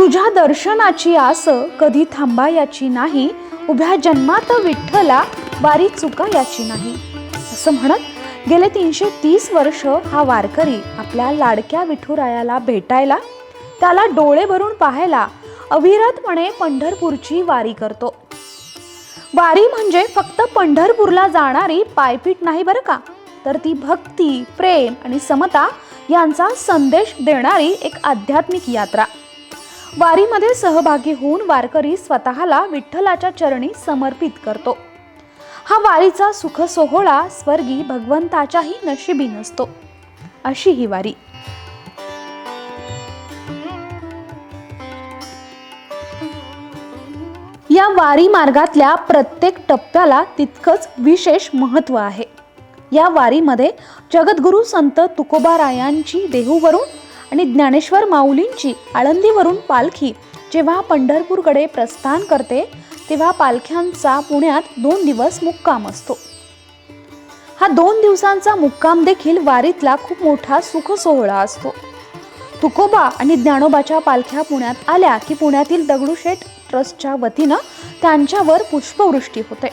तुझ्या दर्शनाची आस कधी थांबा याची नाही उभ्या जन्मात विठ्ठला वारी चुका याची नाही. असं म्हणत गेले तीनशे तीस वर्ष हा वारकरी आपल्या लाडक्या विठुरायाला भेटायला त्याला डोळे भरून पाहायला अविरतपणे पंढरपूरची वारी करतो. वारी म्हणजे फक्त पंढरपूरला जाणारी पायपीट नाही बरं का? तर ती भक्ती प्रेम आणि समता यांचा संदेश देणारी एक आध्यात्मिक यात्रा. वारीमध्ये सहभागी होऊन वारकरी स्वतःला विठ्ठलाच्या चरणी समर्पित करतो. हा वारीचा सुख सोहळा स्वर्गी भगवंताच्याही नशिबी नसतो. अशी ही वारी. या वारी मार्गातल्या प्रत्येक टप्प्याला तितकंच विशेष महत्त्व आहे. या वारीमध्ये जगद्गुरू संत तुकोबारायांची देहूवरून आणि ज्ञानेश्वर माऊलींची आळंदीवरून पालखी जेव्हा पंढरपूरकडे प्रस्थान करते तेव्हा पालख्यांचा पुण्यात दोन दिवस मुक्काम असतो. हा दोन दिवसांचा मुक्काम देखील वारीतला खूप मोठा सुख सोहळा असतो. तुकोबा आणि ज्ञानोबाच्या पालख्या पुण्यात आल्या की पुण्यातील दगडूशेठ ट्रस्टच्या वतीनं त्यांच्यावर पुष्पवृष्टी होते.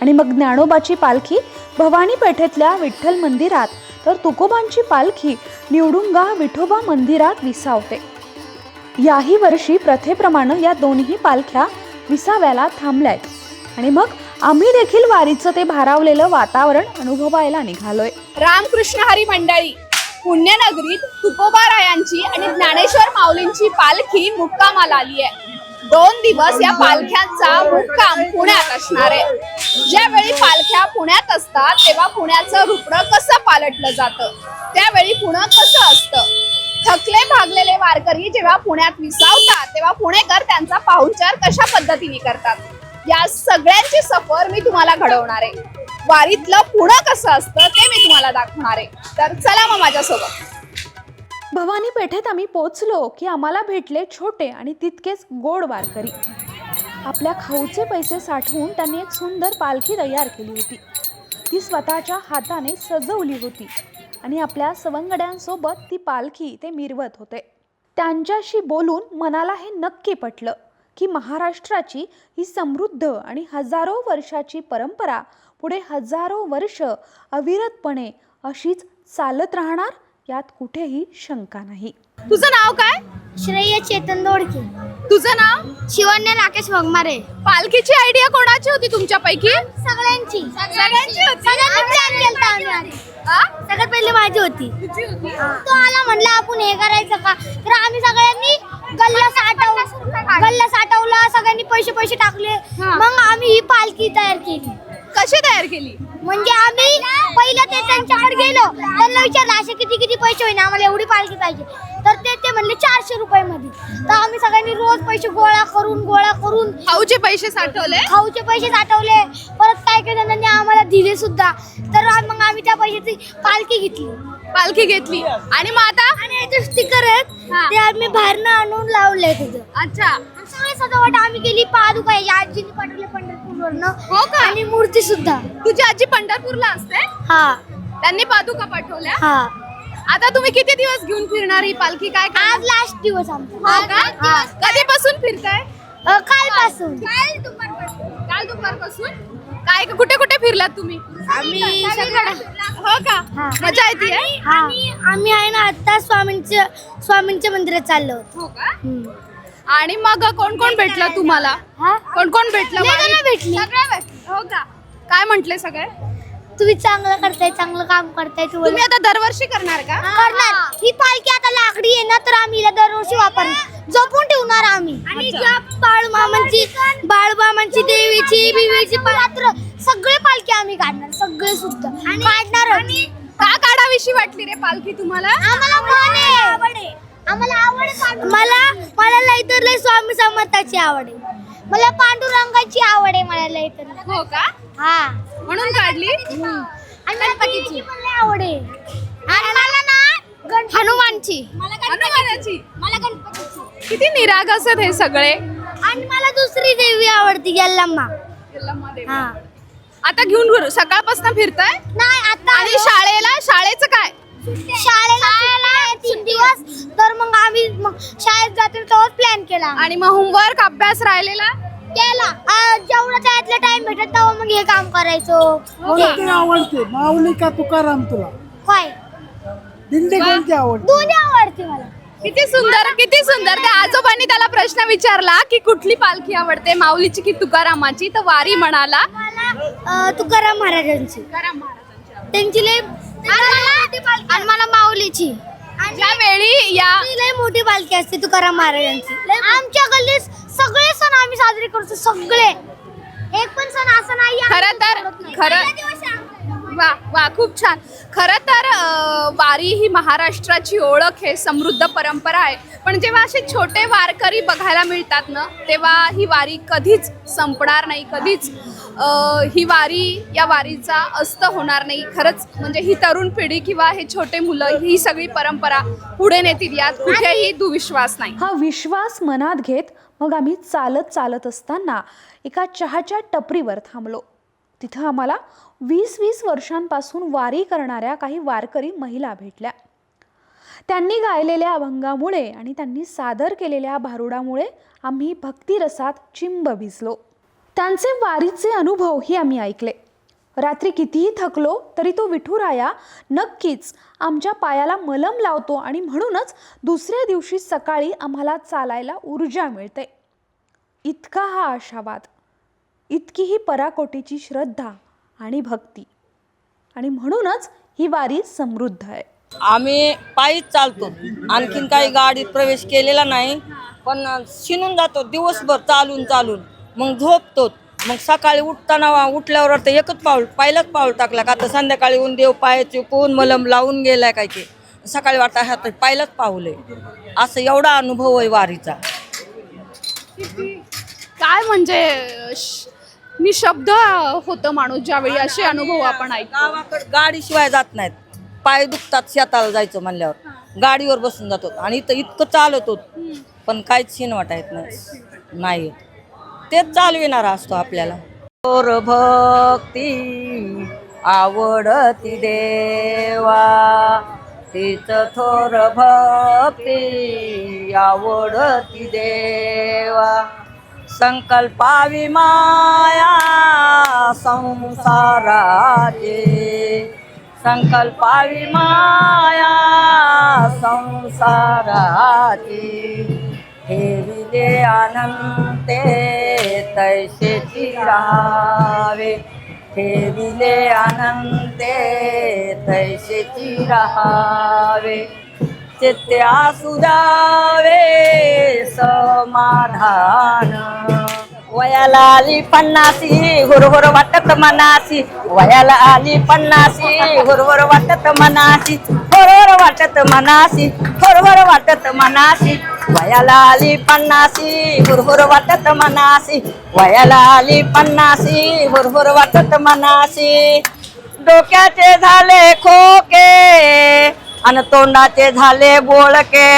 आणि मग ज्ञानोबाची पालखी भवानी पेठेतल्या विठ्ठल मंदिरात तर तुकोबांची पालखी निवडुंगा विठोबा मंदिरात विसावते. याही वर्षी प्रथेप्रमाणे या दोन्ही पालख्या विसाव्याला थांबल्या आहेत आणि मग आम्ही देखील वारीचं ते भारावलेलं वातावरण अनुभवायला निघालोय. रामकृष्ण हरी मंडळी पुण्यनगरीत तुकोबारायांची आणि ज्ञानेश्वर माऊलींची पालखी मुक्कामाला आली आहे. दोन दिवस या पालख्यांचा मुक्काम पुण्यात असणार आहे. ज्यावेळी पालख्या पुण्यात असतात तेव्हा पुण्याचं रुपडं कसं पालटलं जातं? त्यावेळी पुणं कसं असतं? थकले भागलेले वारकरी जेव्हा पुण्यात विसावतात तेव्हा पुणेकर त्यांचा पाहुणचार कशा पद्धतीने करतात? या सगळ्यांची सफर मी तुम्हाला घडवणार आहे. वारीतलं पुणं कसं असतं ते मी तुम्हाला दाखवणार आहे. तर चला मग माझ्यासोबत. भवानी पेठेत आम्ही पोचलो की आम्हाला भेटले छोटे आणि तितकेच गोड वारकरी. आपल्या खाऊचे पैसे साठवून त्यांनी एक सुंदर पालखी तयार केली होती. ती स्वतःच्या हाताने सजवली होती आणि आपल्या सवंगड्यांसोबत ती पालखी ते मिरवत होते. त्यांच्याशी बोलून मनाला हे नक्की पटलं की महाराष्ट्राची ही समृद्ध आणि हजारो वर्षाची परंपरा पुढे हजारो वर्ष अविरतपणे अशीच चालत राहणार यात कुठेही शंका नाही. तुझं नाव काय? श्रेय चेतन दोडके. तुझं नाव? शिवण्य राकेश वाघमारे. पालखीची आयडिया कोणाची होती तुमच्यापैकी? सगळ्यांची. सगळ्यांची होती? सगळ्यांनी प्लॅन केलता आम्ही आधी. आ? सगळ्यात पहिले माझी होती. तुझी होती? तो आला म्हणला आपण हे करायचं का? तर आम्ही सगळ्यांनी गल्ला साठव गल्ला साठवला सगळ्यांनी पैसे पैसे टाकले. मग आम्ही ही पालखी तयार केली. कशी तयार केली? म्हणजे आम्ही पहिलं ते त्यांच्याकडे गेलो त्यांना विचारलं असे किती किती पैसे होईना? आम्हाला एवढी पालखी पाहिजे. तर ते ते म्हणले चारशे रुपये मध्ये तर आम्ही सगळ्यांनी रोज पैसे गोळा करून गोळा करून खाऊचे पैसे साठवले? खाऊचे पैसे साठवले. परत काय काही जणांनी आम्हाला दिले सुद्धा. तर आ- मग आम्ही त्या पैशाची पालखी घेतली. पालखी घेतली. आणि मग आता? आणि याचे स्टिकर आहेत हा. ते आम्ही बाहेरनं आणून लावले तिथं अच्छा. सगळे सजावट आम्ही केली. पादुका याची आजीने पाठवले. पंढरपूरवरनं हो का? आणि मूर्ती सुद्धा. तुझी आजी पंढरपूरला असते? हा. त्यांनी पादुका पाठवल्या? हा. आता तुम्ही किती दिवस घेऊन फिरणार ही पालखी? काय करणार? आज लास्ट दिवस आमचा. हो का? कधीपासून फिरताय? अ, कालपासून. काल दुपारपासून. काय कुठे कुठे फिरलात तुम्ही? आम्ही हो का? हा. मजा येते आम्ही आहे ना आता स्वामींच्या स्वामींच्या मंदिरात चाललो होतो. हो का? हम्म. आणि मग कोण कोण भेटलं तुम्हाला? हा? कोण कोण भेटलं लय जणं वारीत? भेटली. हो का? काय म्हंटले सगळे? तुम्ही चांगलं करताय चांगलं काम करताय तुम्ही तुम्ही आता दरवर्षी करणार का? करणार. ही पालखी आता लाकडी आहे ना तर आम्ही हिला दरवर्षी वापरणार. जपून ठेवणार आम्ही. आणि अच्छा. ज्या बाळमामांची बाळमामांची देवीची बिवीची पात्र. सगळे पालखी आम्ही काढणार सगळे सुद्धा. काढणार का काढावीशी वाटली रे पालखी तुम्हाला? आम्हाला मन आहे. मला मला लय तर लय स्वामी समर्थाची आवड आहे. मला पांडुरंगाची आवड आहे मला लय तर. लय. हो का? हा. म्हणून काढली? आणि गणपतीची. पण लय आवड आहे. आणि मला ना गण हनुमानची. मला हनुमानाची? मला गणपतीची. किती निराग असत हे सगळे. आणि मला दुसरी देवी आवडती यल्लम्मा. हा. आता घेऊन घरू. सकाळपासून फिरताय? नाही आता आणि शाळेला? शाळेचं काय? शाळेला? तीन दिवस. तर मग आम्ही मग शाळेत जातो तेव्हा प्लॅन केला. आणि मग होमवर्क अभ्यास राहिलेला? केला. आ, जेवढा त्यातला टाइम भेटत तेव्हा मग हे काम करायचो. कोणती हे. आवडते? माऊली का तुकाराम तुला? होय. दिंडी कोणती आवडते? दोन्ही आवडते मला. किती सुंदर किती सुंदर. त्या आजोबांनी त्याला प्रश्न विचारला की कुठली पालखी आवडते? माऊलीची की तुकारामाची? तर वारी म्हणाला मला अ, तुकाराम महाराजांची. त्यांची लय आणि मला- आणि मला माऊलीची. ज्यावेळी या ती लय मोठी पालखी असते तुकाराम महाराजांची. आमच्या गल्लीत सगळे सण आम्ही साजरे करतो सगळे. एक पण सण असं नाही खरं तर. खरं वा वा खूप छान. खरं तर अं, वारी ही महाराष्ट्राची ओळख आहे समृद्ध परंपरा आहे. पण जेव्हा असे छोटे वारकरी बघायला मिळतात ना तेव्हा ही वारी कधीच संपणार नाही कधीच ही वारी या वारीचा अस्त होणार नाही. खरंच म्हणजे ही तरुण पिढी किंवा हे छोटे मुलं ही सगळी परंपरा पुढे नेतील यात कुठेही दुविश्वास नाही. हा विश्वास मनात घेत मग आम्ही चालत चालत असताना एका चहाच्या टपरीवर थांबलो. तिथं आम्हाला वीस वीस वर्षांपासून वारी करणाऱ्या काही वारकरी महिला भेटल्या. त्यांनी गायलेल्या अभंगामुळे आणि त्यांनी सादर केलेल्या भारुडामुळे आम्ही भक्तिरसात चिंब भिजलो. त्यांचे वारीचे अनुभवही आम्ही ऐकले. रात्री कितीही थकलो तरी तो विठुराया नक्कीच आमच्या पायाला मलम लावतो आणि म्हणूनच दुसऱ्या दिवशी सकाळी आम्हाला चालायला ऊर्जा मिळते. इतका हा आशावाद इतकी ही पराकोटीची श्रद्धा आणि भक्ती. आणि म्हणूनच ही वारी समृद्ध आहे. आम्ही पायीच चालतो. आणखीन काही गाडीत प्रवेश केलेला नाही पण शिनून जातो दिवसभर चालून चालून. मग झोपतो. मग सकाळी उठताना उठल्यावर तर एकच पाऊल पहिलाच पाऊल टाकला का तर संध्याकाळी ऊन देव पाय चुकून मलम लावून गेलाय काय की सकाळी वाटतं ह्यात पहिलाच पाऊल आहे. असं एवढा अनुभव आहे वारीचा. काय म्हणजे निशब्द होतं माणूस ज्यावेळी असे अनुभव आपण गावाकडे गाडीशिवाय जात नाहीत. पाय दुखतात शेताला जायचं म्हणल्यावर. गाडीवर बसून जातो. आणि इथं इतकं चालतो पण काहीच शिन वाटायत नाही. नाही. तेच चालविणारा असतो आपल्याला. और भक्ती आवडती देवा. तीच थोर भक्ती आवडती देवा. संकल्पावी माया संसाराचे. संकल्पावी माया संसाराची. હે વિલે તે તૈસેથી રાવે હે વિલે આનંદે તૈસેથી રાવે ચિત્યા સુદાવે સમાધાન. वयाला आली पन्नासी हुरहुर वाटत मनासी वयाला आली पन्नासी हुरहुर वाटत मनासी हुरहुर वाटत मनासी हुरहुर वाटत मनासी वयाला आली पन्नासी हुरहुर वाटत मनासी वयाला आली पन्नासी हुरहुर वाटत मनासी डोक्याचे झाले खोके आणि तोंडाचे झाले बोळके.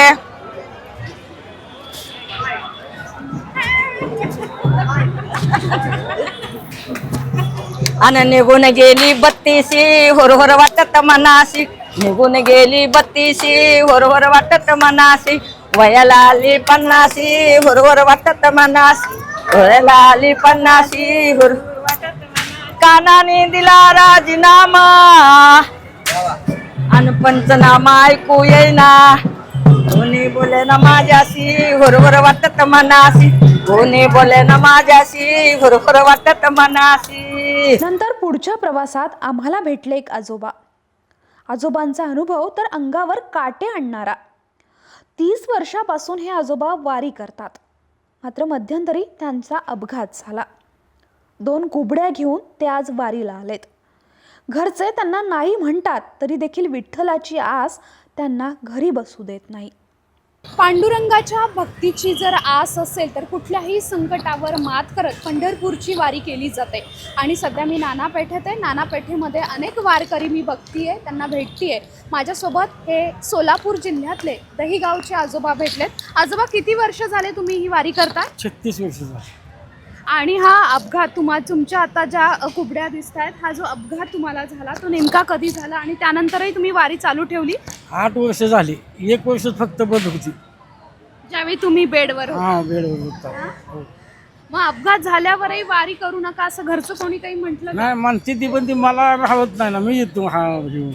आणि निघून गेली बत्तीसी होरहोर वाटत मनासी निघून गेली बत्तीसी होरहोर वाटत मनासी वयाला आली पन्नासी होरहोर वाटत मनासी वयाला आली पन्नाशी होर कानाने दिला राजीनामा. आणि पंचनामा ऐकू येईना. कोणी बोले ना माझ्याशी हुरहुर वाटत मनाशी. कोणी बोले ना माझ्याशी हुरहुर वाटत मनाशी. नंतर पुढच्या प्रवासात आम्हाला भेटले एक आजोबा. आजोबांचा अनुभव तर अंगावर काटे आणणारा. तीस वर्षापासून हे आजोबा वारी करतात. मात्र मध्यंतरी त्यांचा अपघात झाला. दोन कुबड्या घेऊन ते आज वारीला आलेत. घरचे त्यांना नाही म्हणतात तरी देखील विठ्ठलाची आस त्यांना घरी बसू देत नाही. पांडुरंगाच्या भक्तीची जर आस असेल तर कुठल्याही संकटावर मात करत पंढरपूरची वारी केली जाते. आणि सध्या मी नाना पेठेत आहे. नाना पेठेमध्ये अनेक वारकरी मी बघतीये त्यांना भेटतीये. माझ्यासोबत हे सोलापूर जिल्ह्यातले दहीगावचे आजोबा भेटलेत. आजोबा किती वर्ष झाले तुम्ही ही वारी करता? छत्तीस वर्षाचा आणि हा अपघात तुम्हा तुमच्या आता ज्या कुबड्या दिसत आहेत हा जो अपघात तुम्हाला झाला तो नेमका कधी झाला आणि त्यानंतरही तुम्ही वारी चालू ठेवली? आठ वर्ष झाली. एक वर्ष फक्त बंद होती. ज्यावेळी तुम्ही बेडवर होता. हा बेडवर होता. हो. मग अपघात झाल्यावरही वारी करू नका असं घरचं कोणी काही म्हटलं? नाही म्हणते ती पण ती मला राहत नाही ना. मी येतो हा घेऊन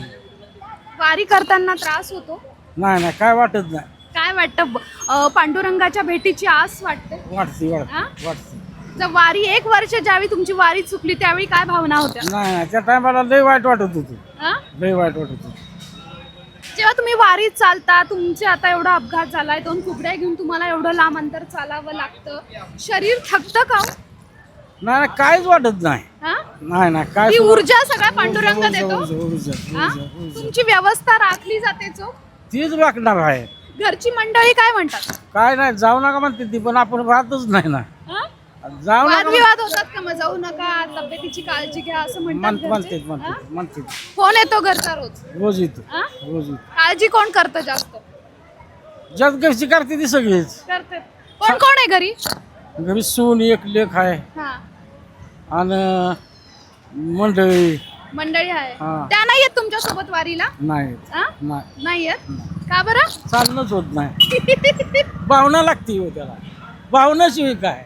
वारी करताना त्रास होतो? नाही नाही काय वाटत नाही. काय वाटतं? ब- अ, पांडुरंगाच्या भेटीची आस वाटते? वाटते हा? वाटते वाटते. जर वारी एक वर्ष ज्यावेळी तुमची वारी चुकली त्यावेळी काय भावना होत्या नाही नाही त्या टायमाला लय वाईट वाटत होतं हा? लय वाईट वाटत होतं जेव्हा तुम्ही वारीत चालता तुमचे आता एवढा अपघात झालाय दोन कुबड्या घेऊन तुम्हाला एवढं लांब अंतर चालावं लागतं शरीर थकतं का हो? नाही नाही, काहीच वाटत नाही हा? नाही नाही काय ती सुद्धा- ऊर्जा सगळा पांडुरंग ऊर्जा, देतो ऊर्जा, ऊर्जा, हा? ऊर्जा, ऊर्जा. तुमची व्यवस्था राखली जाते चो तीच वाकणार आहे घरची मंडळी काय म्हणतात काय नाही जाऊ नका म्हणते ती पण आपण राहतच नाही ना हा? जाऊ नका वादविवाद होतात का मग? जाऊ नका तब्येतीची काळजी घ्या असं म्हणतात म्हण- म्हणते घरचे? हा? म्हणते फोन येतो घरचा रोज? रोज येतो हा? रोज येतो. काळजी कोण करतं जास्त? जग घरची करते ती सगळीच. करते कोण कोण आहे घरी? घरी सून एक लेख आहे. हा. आणि मंडळी. मंडळी आहे. हा. त्या नाही येत तुमच्यासोबत वारीला? नाही हा? नाही. नाही येत? का बरं? चालणंच होत नाही. भावना लागते हो त्याला. भावनाशिवाय काय?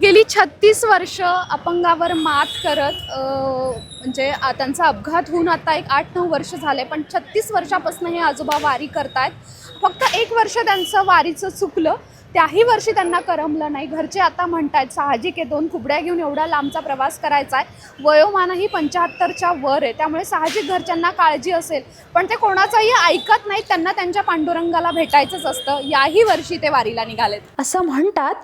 गेली छत्तीस वर्ष अपंगावर मात करत म्हणजे त्यांचा अपघात होऊन आता एक आठ नऊ वर्ष झाले पण छत्तीस वर्षापासून हे आजोबा वारी करतायत. फक्त एक वर्ष त्यांचं वारीचं चुकलं त्याही वर्षी त्यांना करमलं नाही. घरचे आता म्हणतायत साहजिक आहे दोन कुबड्या घेऊन एवढा लांबचा प्रवास करायचा आहे वयोमानही पंच्याहत्तरच्या वर आहे त्यामुळे साहजिक घरच्यांना काळजी असेल. पण ते कोणाचंही ऐकत नाहीत त्यांना त्यांच्या पांडुरंगाला भेटायचंच असतं. याही वर्षी ते वारीला निघालेत. असं म्हणतात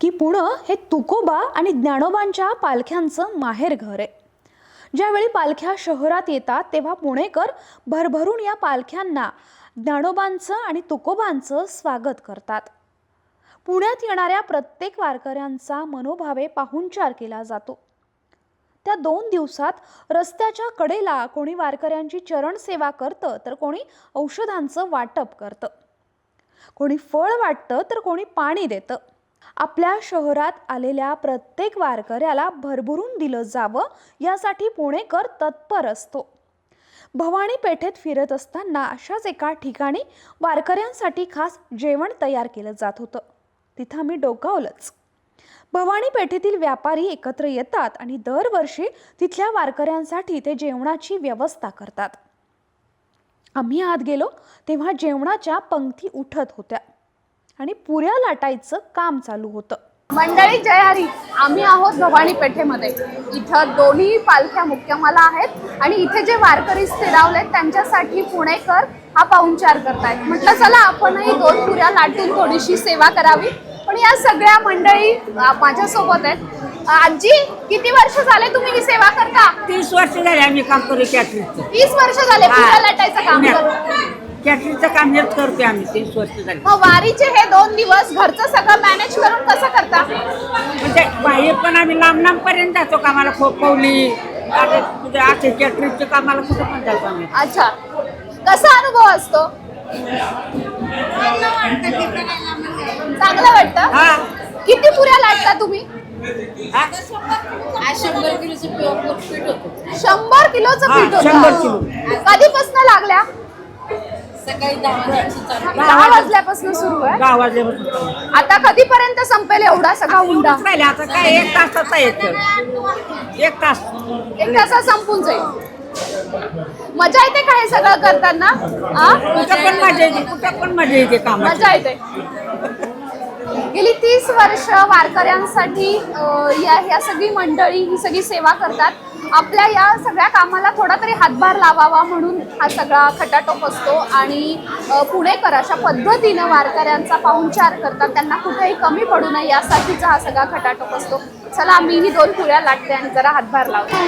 की पुणं हे तुकोबा आणि ज्ञानोबांच्या पालख्यांचं माहेर घर आहे. ज्यावेळी पालख्या शहरात येतात तेव्हा पुणेकर भरभरून या पालख्यांना ज्ञानोबांचं आणि तुकोबांचं स्वागत करतात. पुण्यात येणाऱ्या प्रत्येक वारकऱ्यांचा मनोभावे पाहुणचार केला जातो. त्या दोन दिवसात रस्त्याच्या कडेला कोणी वारकऱ्यांची चरणसेवा करतं तर कोणी औषधांचं वाटप करतं. कोणी फळ वाटतं तर कोणी पाणी देतं. आपल्या शहरात आलेल्या प्रत्येक वारकऱ्याला भरभरून दिलं जावं यासाठी पुणेकर तत्पर असतो. भवानी पेठेत फिरत असताना अशाच एका ठिकाणी वारकऱ्यांसाठी खास जेवण तयार केलं जात होतं. तिथं आम्ही डोकावलंच. भवानी पेठेतील व्यापारी एकत्र येतात आणि दरवर्षी तिथल्या वारकऱ्यांसाठी ते जेवणाची व्यवस्था करतात. आम्ही आत गेलो तेव्हा जेवणाच्या पंक्ती उठत होत्या. आणि पुऱ्या लाटायचं काम चालू होतं. मंडळी जय हरी. आम्ही आहोत भवानी पेठेमध्ये. इथं दोन्ही पालख्या मुक्कामाला आहेत आणि इथे जे वारकरी स्थिरावलेत त्यांच्यासाठी पुणेकर हा पाहुणचार करतायत. म्हटलं चला आपणही दोन पुऱ्या लाटून थोडीशी सेवा करावी. पण या सगळ्या मंडळी माझ्यासोबत आहेत. आजी किती वर्ष झाले तुम्ही ही सेवा करता? तीस वर्ष झाले आम्ही काम करू वीस वर्ष झाले पुऱ्या लाटायचं काम करून. कॅटरिंगचं काम हेच करते आम्ही तीस वर्ष झाले. मग वारीचे हे दोन दिवस घरचं सगळं मॅनेज करून कसं करता? म्हणजे बाहेर पण आम्ही लांब लांब पर्यंत जातो कामाला खोपवली आता असे कॅटरिंगच्या कामाला कुठं पण जातो आम्ही. अच्छा. कसा अनुभव असतो? चांगलं वाटतं हा. किती पुऱ्या लाटता तुम्ही? हा? शंभर किलोचं हा, पीठ होतं. शंभर किलो. कधीपासून लागल्या? दहा वाजल्यापासून सुरू आहे? दहा वाजल्यापासून. आता कधीपर्यंत संपेल एवढा सगळा हुंडा? राहिले आता काय एक तासाचा येतो एक तास. एक तासात संपून जाईल. मजा येते का हे सगळं करताना? आ? कुठं पण मजा येते कुठं पण मजा येते कामाची. मजा येते. गेली तीस वर्ष वारकऱ्यांसाठी अ, या ह्या सगळी मंडळी ही सगळी सेवा करतात. आपल्या या सगळ्या कामाला थोडा तरी हातभार लावावा म्हणून हा सगळा खटाटोप असतो आणि पुणेकर अशा पद्धतीनं वारकऱ्यांचा पाहुणचार करतात. त्यांना कुठेही कमी पडू नये यासाठीचा हा सगळा खटाटोप असतो. चला मीही दोन पुऱ्या लाटते आणि जरा हातभार लावतो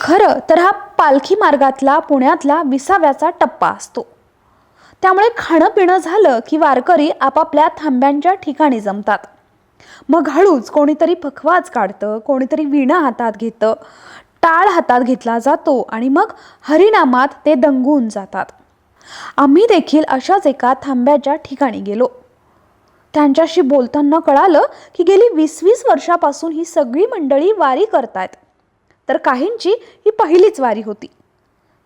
खरं तर हा पालखी मार्गातला पुण्यातला विसाव्याचा टप्पा असतो. त्यामुळे खाणं पिणं झालं की वारकरी आपापल्या थांब्यांच्या ठिकाणी जमतात. मग हळूच कोणीतरी पखवाज काढतं कोणीतरी विणा हातात घेतं टाळ हातात घेतला जातो आणि मग हरिनामात ते दंगून जातात. आम्ही देखील अशाच एका थांब्याच्या ठिकाणी गेलो. त्यांच्याशी बोलताना कळालं की गेली वीस वीस वर्षापासून ही सगळी मंडळी वारी करतायत. तर काहींची ही पहिलीच वारी होती.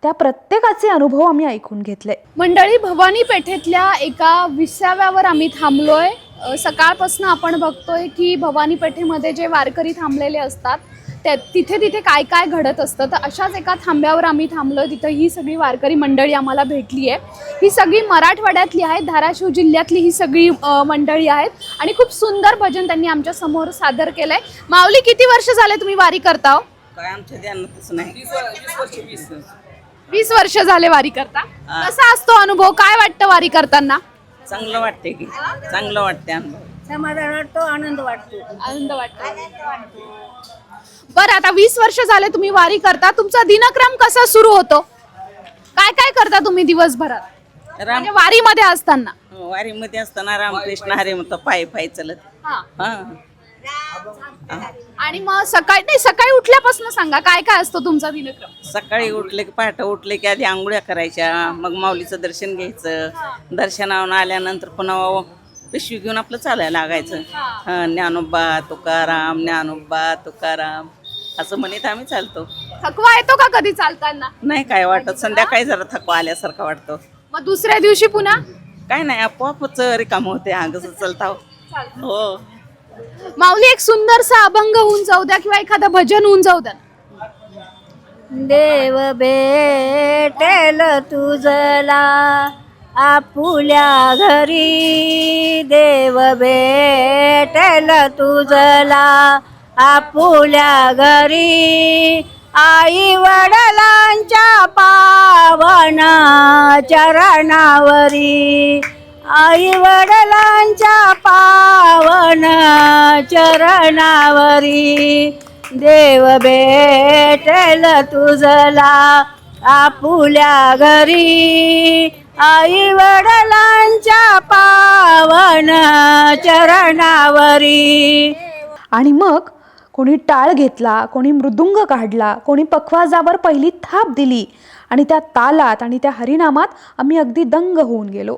त्या प्रत्येकाचे अनुभव आम्ही ऐकून घेतले. मंडळी भवानी पेठेतल्या एका विसाव्यावर आम्ही थांबलोय. सकाळपासून आपण बघतोय की भवानी पेठेमध्ये जे वारकरी थांबलेले असतात त्या तिथे तिथे काय काय घडत असतं. तर अशाच एका थांब्यावर आम्ही थांबलो तिथं ही सगळी वारकरी मंडळी आम्हाला भेटली आहे. ही सगळी मराठवाड्यातली आहेत धाराशिव जिल्ह्यातली ही सगळी मंडळी आहेत. आणि खूप सुंदर भजन त्यांनी आमच्यासमोर सादर आहे माऊली किती वर्ष झाले तुम्ही वारी करता हो? काय आमच्या ध्यानातच नाही. वीस वर्ष झाले वारी करता. कसा असतो अनुभव? काय वाटतं वारी करताना? चांगलं वाटते की. चांगलं वाटते अनुभव. समाधान वाटतो आनंद वाटतो. आनंद वाटतो. बरं आता वीस वर्ष झाले तुम्ही वारी करता. तुमचा दिनक्रम कसा सुरू होतो? काय काय करता तुम्ही दिवसभरात? राम म्हणजे वारीमध्ये असताना. वारीमध्ये असताना रामकृष्ण हरे म्हणतो पायी पायी चलत. हा. हा. आणि मग सकाळी नाही सकाळी उठल्यापासून सांगा काय काय असतो तुमचा दिनक्रम? सकाळी उठले की पहाटे उठले की आधी आंघोळ्या करायच्या मग माऊलीचं दर्शन घ्यायचं. दर्शनावरून आल्यानंतर पुन्हा पिशवी घेऊन आपलं चालायला लागायचं. ज्ञानोबा तुकाराम ज्ञानोबा तुकाराम असं म्हणत आम्ही चालतो. थकवा येतो का कधी चालताना? नाही काय वाटत. संध्याकाळी जरा थकवा आल्यासारखं वाटतं. मग दुसऱ्या दिवशी पुन्हा? काय नाही आपोआपच रिकाम होते. अंगच चालता. हो. माऊली एक सुंदरसा अभंग होऊन जाऊ द्या किंवा एखादं भजन होऊन जाऊ द्या. देव भेटेल तुझला आपुल्या घरी. देव भेटेल तुझला आपुल्या घरी. आई वडलांच्या पावन चरणावरी. आई वडिलांच्या पावन चरणावरी. देव भेटेल तुझला आपुल्या घरी. आई वडिलांच्या पावन चरणावरी. आणि मग कोणी टाळ घेतला कोणी मृदुंग काढला कोणी पखवाजावर पहिली थाप दिली आणि त्या तालात आणि त्या हरिनामात आम्ही अगदी दंग होऊन गेलो.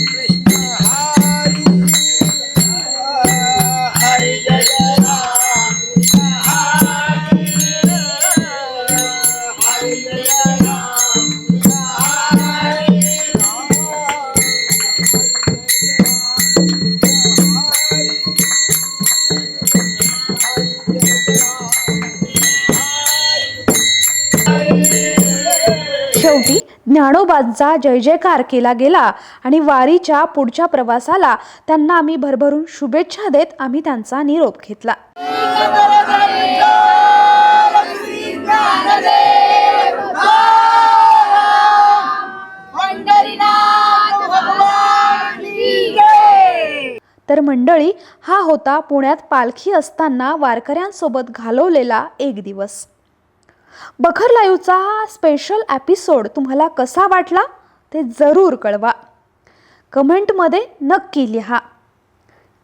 ज्ञानोबांचा जय जयकार केला गेला आणि वारीच्या पुढच्या प्रवासाला त्यांना आम्ही भरभरून शुभेच्छा देत आम्ही त्यांचा निरोप घेतला. तर मंडळी हा होता पुण्यात पालखी असताना वारकऱ्यांसोबत घालवलेला एक दिवस. बखर लाईव्हचा हा स्पेशल एपिसोड तुम्हाला कसा वाटला ते जरूर कळवा. कमेंटमध्ये नक्की लिहा.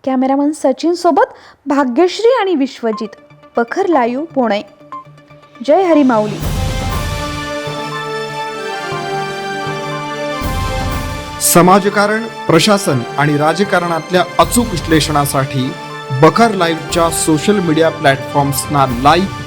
कॅमेरामन सचिनसोबत भाग्यश्री आणि विश्वजित बखर लाईव्ह पुणे. जय हरी माऊली. समाजकारण प्रशासन आणि राजकारणातल्या अचूक विश्लेषणासाठी बखर लाईव्हच्या सोशल मीडिया प्लॅटफॉर्म्सना लाईक